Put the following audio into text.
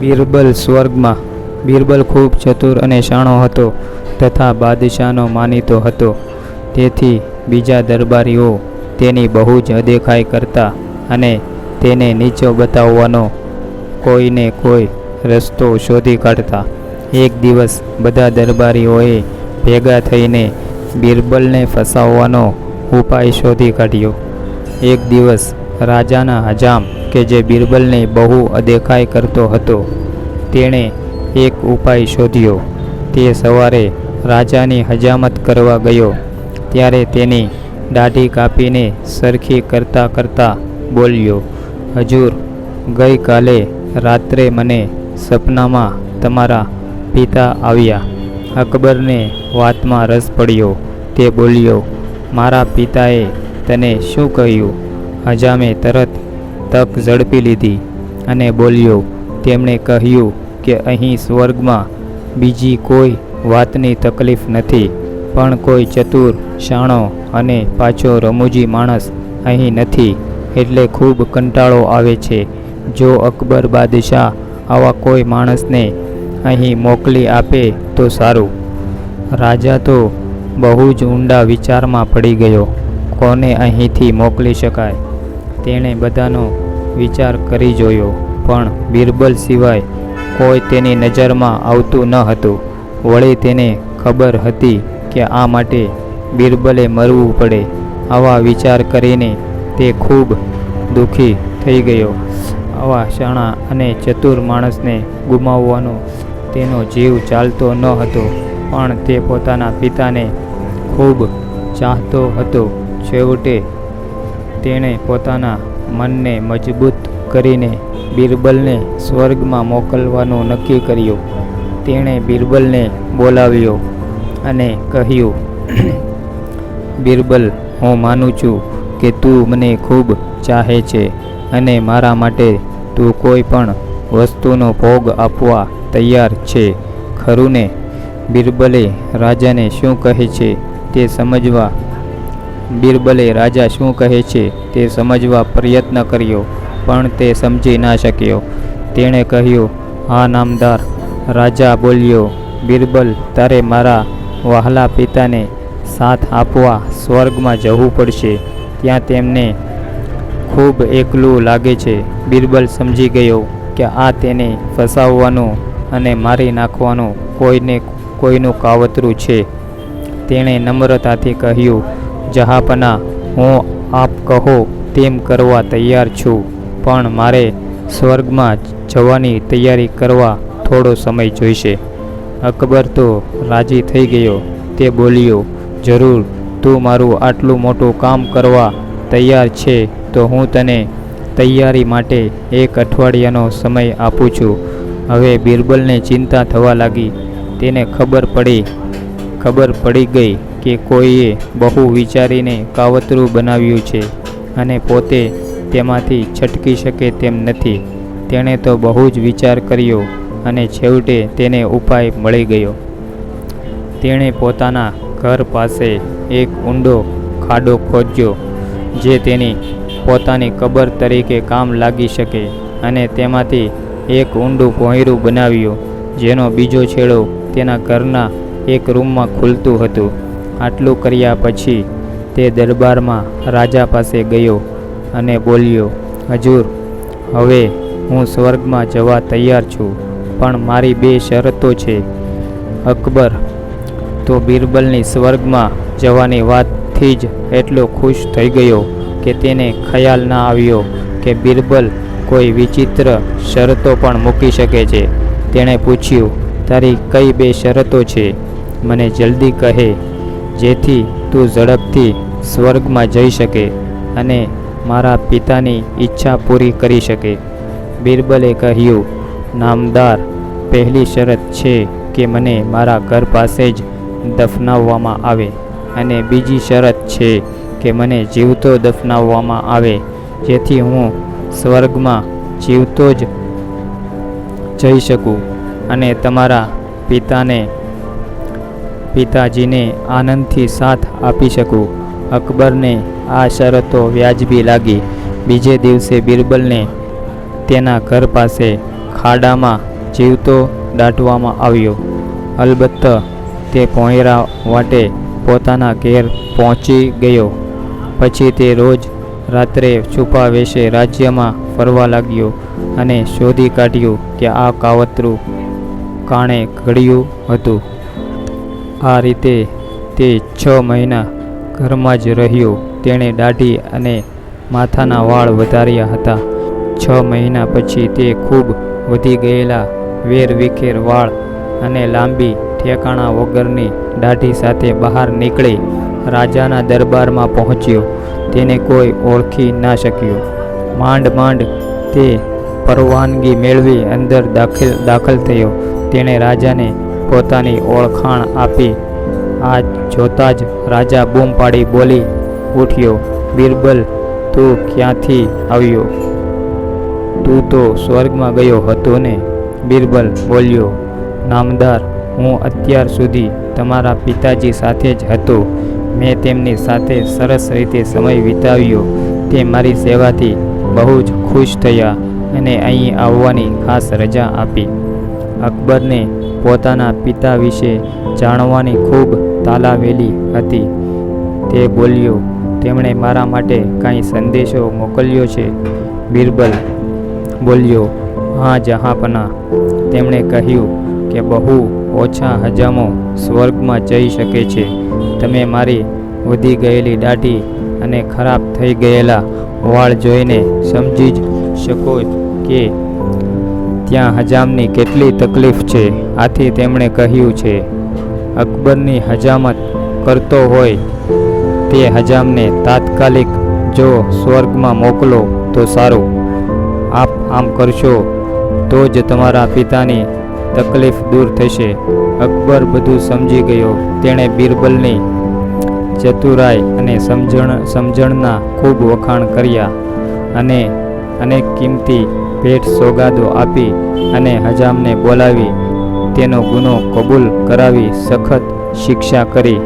બિરબલ સ્વર્ગમાં. બિરબલ ખૂબ ચતુર અને શાણો હતો, તથા બાદશાહનો માનીતો હતો. તેથી બીજા દરબારીઓ તેની બહુ જ અદેખાઈ કરતા અને તેને નીચો બતાવવાનો કોઈને કોઈ રસ્તો શોધી કાઢતા. એક દિવસ બધા દરબારીઓએ ભેગા થઈને બિરબલને ફસાવવાનો ઉપાય શોધી કાઢ્યો. એક દિવસ રાજાના હજામ કે જે બિરબલને બહુ અદેખાઈ કરતો હતો, તેણે એક ઉપાય શોધ્યો. તે સવારે રાજાની હજામત કરવા ગયો, ત્યારે તેની દાઢી કાપીને સરખી કરતા કરતા બોલ્યો, હજૂર, ગઈકાલે રાત્રે મને સપનામાં તમારા પિતા આવ્યા. અકબરને વાતમાં રસ પડ્યો. તે બોલ્યો, મારા પિતાએ તને શું કહ્યું? હજામે તરત તક ઝડપી લીધી અને બોલ્યો, તેમણે કહ્યું કે અહીં સ્વર્ગમાં બીજી કોઈ વાતની તકલીફ નથી, પણ કોઈ ચતુર, શાણો અને પાછો રમૂજી માણસ અહીં નથી, એટલે ખૂબ કંટાળો આવે છે. જો અકબર બાદશાહ આવા કોઈ માણસને અહીં મોકલી આપે તો સારું. રાજા તો બહુ જ ઊંડા વિચારમાં પડી ગયો. કોને અહીંથી મોકલી શકાય? તેણે બધાનો વિચાર કરી જોયો, પણ બિરબલ સિવાય કોઈ તેની નજરમાં આવતું ન હતું. વળી તેને ખબર હતી કે આ માટે બિરબલે મરવું પડે. આવા વિચાર કરીને તે ખૂબ દુઃખી થઈ ગયો. આવા શાણા અને ચતુર માણસને ગુમાવવાનો તેનો જીવ ચાલતો ન હતો, પણ તે પોતાના પિતાને ખૂબ ચાહતો હતો. છેવટે તેણે પોતાના મનને મજબૂત કરીને બિરબલને સ્વર્ગમાં મોકલવાનું નક્કી કર્યું. તેણે બિરબલને બોલાવ્યો અને કહ્યું, બિરબલ, હું માનું છું કે તું મને ખૂબ ચાહે છે અને મારા માટે તું કોઈ પણ વસ્તુનો ભોગ આપવા તૈયાર છે. ખરું ને બિરબલે રાજાને શું કહે છે તે સમજવા બિરબલે, રાજા શું કહે છે તે સમજવા પ્રયત્ન કર્યો, પણ તે સમજી ના શક્યો. તેણે કહ્યું, હા, નામદાર. રાજા બોલ્યો, બિરબલ, તારે મારા વહાલા પિતાને સાથ આપવા સ્વર્ગમાં જવું પડશે. ત્યાં તેમને ખૂબ એકલું લાગે છે. બિરબલ સમજી ગયો કે આ તેને ફસાવવાનું અને મારી નાખવાનું કોઈને કોઈનું કાવતરું છે. તેણે નમ્રતાથી કહ્યું જહાપના, હું આપ કહો તેમ કરવા તૈયાર છું, પણ મારે સ્વર્ગમાં જવાની તૈયારી કરવા થોડો સમય જોઈશે. અકબર તો રાજી થઈ ગયો, તે બોલ્યો, જરૂર, તું મારું આટલું મોટું કામ કરવા તૈયાર છે, તો હું તને તૈયારી માટે એક અઠવાડિયાનો સમય આપું છું. હવે બિરબલને ચિંતા થવા લાગી, તેને ખબર પડી ખબર પડી ગઈ. કે કોઈએ બહુ વિચારીને કાવતરું બનાવ્યું છે અને પોતે તેમાંથી છટકી શકે તેમ નથી. તેણે તો બહુ જ વિચાર કર્યો અને છેવટે તેને ઉપાય મળી ગયો. તેણે પોતાના ઘર પાસે એક ઊંડો ખાડો ખોદ્યો, જે તેની પોતાની કબર તરીકે કામ લાગી શકે અને તેમાંથી એક ઊંડું ભોંયરું બનાવ્યું, જેનો બીજો છેડો તેના ઘરના એક રૂમમાં ખુલતું હતું. આટલું કર્યા પછી તે દરબારમાં રાજા પાસે ગયો અને બોલ્યો, હજૂર, હવે હું સ્વર્ગમાં જવા તૈયાર છું, પણ મારી બે શરતો છે. અકબર, તો બિરબલની સ્વર્ગમાં જવાની વાતથી જ એટલો ખુશ થઈ ગયો કે તેને ખ્યાલ ના આવ્યો કે બિરબલ કોઈ વિચિત્ર શરતો પણ મૂકી શકે છે. તેણે પૂછ્યું, તારી કઈ બે શરતો છે? મને જલ્દી કહે. જેથી તું ઝડપથી સ્વર્ગમાં જઈ શકે અને મારા પિતાની ઈચ્છા પૂરી કરી શકે. બિરબલે કહ્યું, નામદાર, પહેલી શરત છે કે મને મારા ઘર પાસે જ દફનાવવામાં આવે અને બીજી શરત છે કે મને જીવતો દફનાવવામાં આવે, જેથી હું સ્વર્ગમાં જીવતો જ જઈ શકું અને તમારા પિતાને પિતાજીને આનંદથી સાથ આપી શકું. અકબરને આ શરતો વ્યાજબી લાગી. બીજે દિવસે બિરબલને તેના ઘર પાસે ખાડામાં જીવતો દાટવામાં આવ્યો. અલબત્ત, તે પહોંયરા વાટે પોતાના ઘેર પહોંચી ગયો. પછી તે રોજ રાત્રે છુપા વેશે રાજ્યમાં ફરવા લાગ્યો અને શોધી કાઢ્યું કે આ કાવતરું કાણે ઘડ્યું હતું. આ રીતે તે છ મહિના ઘરમાં જ રહ્યો. તેણે દાઢી અને માથાના વાળ વધાર્યા હતા. છ મહિના પછી તે ખૂબ વધી ગયેલા વેર વિખેર વાળ અને લાંબી ઠેકાણા વગરની દાઢી સાથે બહાર નીકળી રાજાના દરબારમાં પહોંચ્યો. તેને કોઈ ઓળખી ના શક્યો. માંડ માંડ તે પરવાનગી મેળવી અંદર દાખલ દાખલ થયો. તેણે રાજાને પોતાની ઓળખાણ આપી. આ જોતા જ રાજા બૂમ પાડી બોલી, ઉઠ્યો, બિરબલ, તું ક્યાંથી આવ્યો? તું તો સ્વર્ગમાં ગયો હતો ને? બિરબલ બોલ્યો, નામદાર, હું અત્યાર સુધી તમારા પિતાજી સાથે જ હતો. મેં તેમની સાથે સરસ રીતે સમય વિતાવ્યો. તે મારી સેવાથી બહુ જ ખુશ થયા અને અહીં આવવાની ખાસ રજા આપી. અકબરને પોતાના પિતા વિશે જાણવાની ખૂબ તાલાવેલી હતી. તે બોલ્યો, તેમણે મારા માટે કાંઈ સંદેશો મોકલ્યો છે. બિરબલ બોલ્યો, હા, જહાંપના. તેમણે કહ્યું કે બહુ ઓછા હજામો સ્વર્ગમાં જઈ શકે છે. તમે મારી વધી ગયેલી દાઢી અને ખરાબ થઈ ગયેલા વાળ જોઈને સમજી જ શકો કે ત્યાં હજામની કેટલી તકલીફ છે, આથી તેમણે કહ્યું છે, અકબરની હજામત કરતો હોય તે હજામને તાત્કાલિક જો સ્વર્ગમાં મોકલો તો સારું. આપ આમ કરશો તો જ તમારા પિતાની તકલીફ દૂર થશે. અકબર બધું સમજી ગયો. તેણે બિરબલની ચતુરાઈ અને સમજણ, સમજણના ખૂબ વખાણ કર્યા અને અનેક કિંમતી ભેટ સોગાદો આપી અને હજામને બોલાવી. તેનો ગુનો કબૂલ કરાવી સખત શિક્ષા કરી.